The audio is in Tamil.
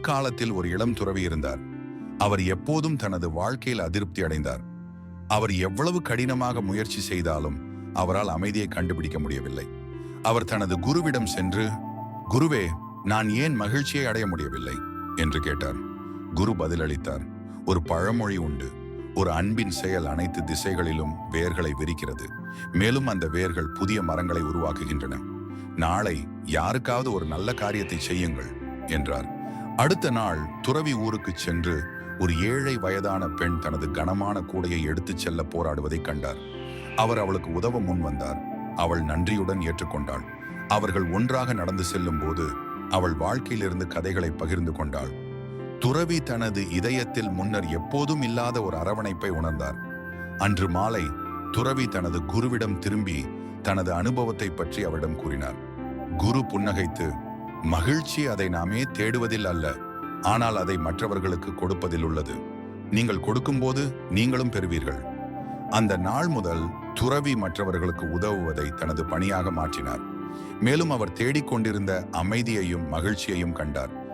காலத்தில் ஒரு இளம் துறவி இருந்தார். அவர் எப்போதும் தனது வாழ்க்கையில் அதிருப்தி அடைந்தார். அவர் எவ்வளவு கடினமாக முயற்சி செய்தாலும் அவரால் அமைதியை கண்டுபிடிக்க முடியவில்லை. அவர் தனது குருவிடம் சென்று குருவே நான் ஏன் மகிழ்ச்சியை அடைய முடியவில்லை? என்று கேட்டார். குரு பதிலளித்தார் ஒரு பழமொழி உண்டு. ஒரு அன்பின் செயல் அனைத்து திசைகளிலும் வேர்களை விரிக்கிறது. மேலும் அந்த வேர்கள் புதிய மரங்களை உருவாக்குகின்றன. நாளை யாருக்காவது ஒரு நல்ல காரியத்தை செய்யுங்கள் என்றார். அடுத்த நாள் துறவி ஊருக்கு சென்று ஒரு ஏழை வயதான பெண் தனது கனமான கூடையை எடுத்துச் செல்ல போராடுவதைக் கண்டார். அவர் அவளுக்கு உதவ முன் வந்தார். அவள் நன்றியுடன் ஏற்றுக்கொண்டாள். அவர்கள் ஒன்றாக நடந்து செல்லும் போது அவள் வாழ்க்கையிலிருந்து கதைகளை பகிர்ந்து கொண்டாள். துறவி தனது இதயத்தில் முன்னர் எப்போதும் இல்லாத ஒரு அரவணைப்பை உணர்ந்தார். அன்று மாலை துறவி தனது குருவிடம் திரும்பி தனது அனுபவத்தை பற்றி அவரிடம் கூறினார். குரு புன்னகைத்து மகிழ்ச்சி அதை நாமே தேடுவதில் அல்ல ஆனால் அதை மற்றவர்களுக்கு கொடுப்பதில் உள்ளது. நீங்கள் கொடுக்கும்போது நீங்களும் பெறுவீர்கள். அந்த நாள் முதல் துறவி மற்றவர்களுக்கு உதவுவதை தனது பணியாக மாற்றினார். மேலும் அவர் தேடிக்கொண்டிருந்த அமைதியையும் மகிழ்ச்சியையும் கண்டார்.